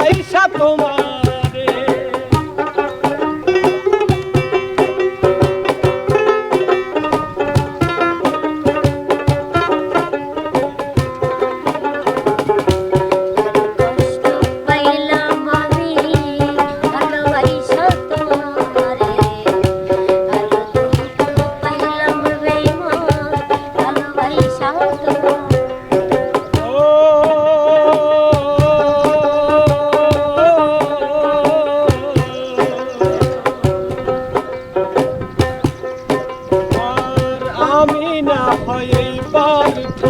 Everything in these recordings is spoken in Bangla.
Aí, chá, toma. i apoyei em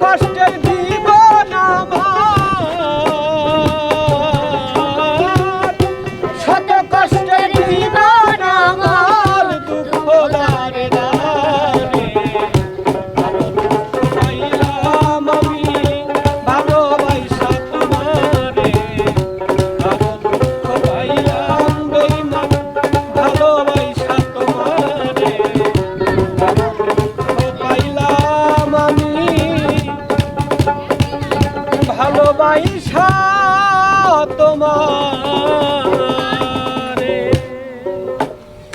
কষ্টের জীবন